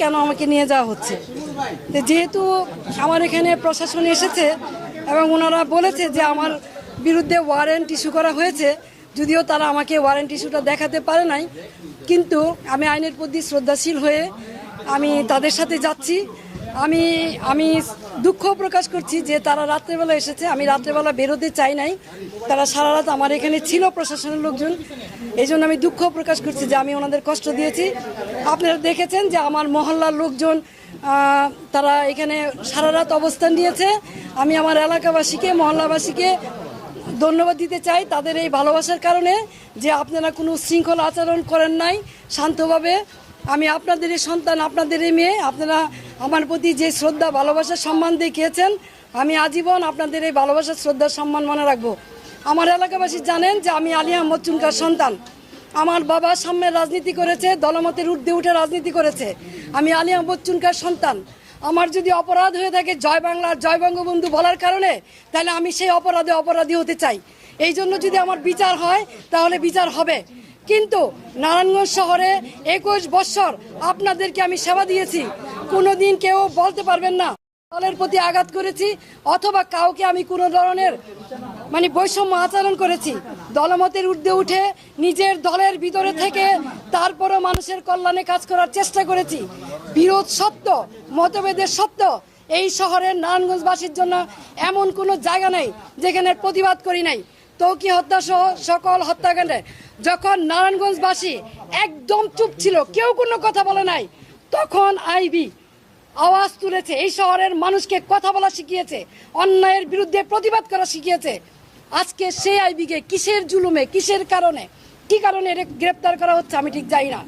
কেন আমাকে নিয়ে যাওয়া হচ্ছে? যেহেতু আমার এখানে প্রশাসন এসেছে এবং ওনারা বলেছে যে আমার বিরুদ্ধে ওয়ারেন্ট ইস্যু করা হয়েছে, যদিও তারা আমাকে ওয়ারেন্ট ইস্যুটা দেখাতে পারে নাই, কিন্তু আমি আইনের প্রতি শ্রদ্ধাশীল হয়ে আমি তাদের সাথে যাচ্ছি। আমি আমি দুঃখ প্রকাশ করছি যে তারা রাত্রেবেলা এসেছে। আমি রাত্রেবেলা বেরোতে চাই নাই। তারা সারা রাত আমার এখানে ছিল প্রশাসনের লোকজন। এই জন্য আমি দুঃখ প্রকাশ করছি যে আমি ওনাদের কষ্ট দিয়েছি। আপনারা দেখেছেন যে আমার মহল্লার লোকজন তারা এখানে সারা রাত অবস্থান নিয়েছে। আমি আমার এলাকাবাসীকে, মহল্লাবাসীকে ধন্যবাদ দিতে চাই তাদের এই ভালোবাসার কারণে যে আপনারা কোনো শৃঙ্খল আচরণ করেন নাই শান্তভাবে। আমি আপনাদেরই সন্তান আপনাদেরই মেয়ে, আপনারা আমার প্রতি যে শ্রদ্ধা, ভালোবাসা, সম্মান দেখিয়েছেন, আমি আজীবন আপনাদের এই ভালোবাসা, শ্রদ্ধা, সম্মান মনে রাখব। আমার এলাকাবাসী জানেন যে আমি আলী আহমদ চুনকার সন্তান। আমার বাবা সাম্যের রাজনীতি করেছে, দলমতের ঊর্ধ্বে উঠে রাজনীতি করেছে। আমি আলী আহমদ চুনকার সন্তান। আমার যদি অপরাধ হয়ে থাকে জয় বাংলার জয় বঙ্গবন্ধু বলার কারণে, তাহলে আমি সেই অপরাধে অপরাধী হতে চাই। এই জন্য যদি আমার বিচার হয়, তাহলে বিচার হবে। কিন্তু নারায়ণগঞ্জ শহরে একুশ বৎসর আপনাদেরকে আমি সেবা দিয়েছি। কোনোদিন কেউ বলতে পারবেন না। দলের প্রতি আঘাত করেছি অথবা কাউকে আমি কোনো ধরনের মানে বৈষম্য আচরণ করেছি। দলমতের ঊর্ধ্বে উঠে নিজের দলের ভিতরে থেকে তারপরও মানুষের কল্যাণে কাজ করার চেষ্টা করেছি। বিরোধ সত্য, মতভেদের সত্য, এই শহরের নারায়ণগঞ্জবাসীর জন্য এমন কোনো জায়গা নেই যেখানে প্রতিবাদ করি নাই। তৌকি হত্যা সহ সকল হত্যাকাণ্ডে যখন নারায়ণগঞ্জবাসী একদম চুপ ছিল, কেউ কোনো কথা বলে নাই, তখন আইবি আওয়াজ তুলেছে। এই শহরের মানুষকে কথা বলা শিখিয়েছে, অন্যায়ের বিরুদ্ধে প্রতিবাদ করা শিখিয়েছে। আজকে সেই আইবিকে কিসের জুলুমে, কিসের কারণে, কি কারণে গ্রেপ্তার করা হচ্ছে আমি ঠিক জানি না।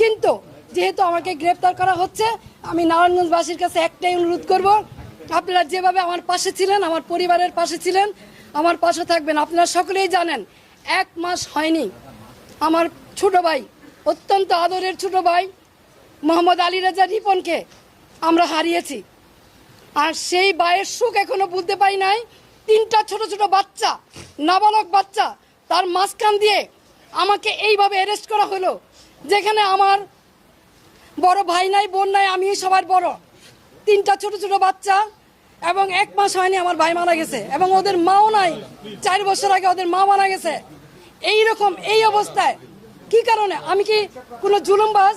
কিন্তু যেহেতু আমাকে গ্রেপ্তার করা হচ্ছে, আমি নারায়ণগঞ্জবাসীর কাছে একটাই অনুরোধ করব, আপনারা যেভাবে আমার পাশে ছিলেন, আমার পরিবারের পাশে ছিলেন, আমার পাশে থাকবেন। আপনারা সকলেই জানেন, এক মাস হয়নি। আমার ছোট ভাই, অত্যন্ত আদরের ছোট ভাই, মোহাম্মদ আলী রাজা রিপনকে আমরা হারিয়েছি। আর সেই বায়ের সুখ এখনও বুঝতে পারি নাই। তিনটা ছোট ছোট বাচ্চা, নাবালক বাচ্চা, তার মাঝখান দিয়ে আমাকে এইভাবে অ্যারেস্ট করা হলো, যেখানে আমার বড় ভাই নাই, বোন নাই আমি সবার বড়। তিনটা ছোট ছোট বাচ্চা এবং এক মাস হয়নি আমার ভাই মারা গেছে এবং ওদের মাও নাই, চার বছর আগে ওদের মা মারা গেছে। এই রকম এই অবস্থায় কি কারণে? আমি কি কোনো জুলুমবাজ?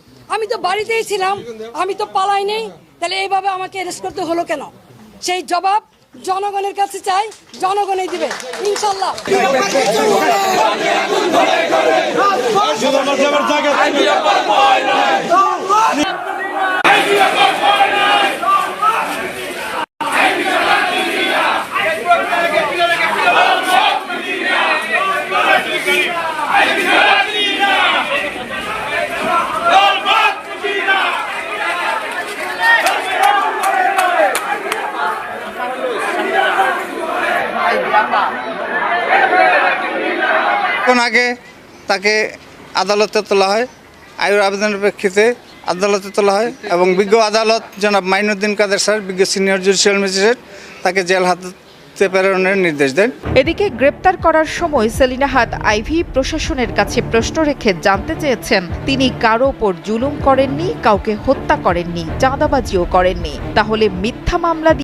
আমি তো বাড়িতেই ছিলাম আমি তো পালাই নেই তাহলে এইভাবে আমাকে অ্যারেস্ট করতে হলো কেন? সেই জবাব জনগণের কাছে চাই জনগণই দিবে ইনশাল্লাহ এখন আগে তাকে আদালতে তোলা হয় আয়ুর আবেদনের প্রেক্ষিতে আদালতে তোলা হয় এবং বিজ্ঞ আদালত জনাব মাইনুদ্দিন কাদের স্যার, বিজ্ঞ সিনিয়র জুডিশিয়াল ম্যাজিস্ট্রেট তাকে জেল প্রেরণের নির্দেশ দেন। এদিকে গ্রেপ্তার করার সময় সেলিনা হাত আইভি প্রশাসনের কাছে প্রশ্ন রেখে জানতে চেয়েছেন, তিনি কারও ওপর জুলুম করেননি, কাউকে হত্যা করেননি, চাঁদাবাজিও করেননি। তাহলে মিথ্যা মামলা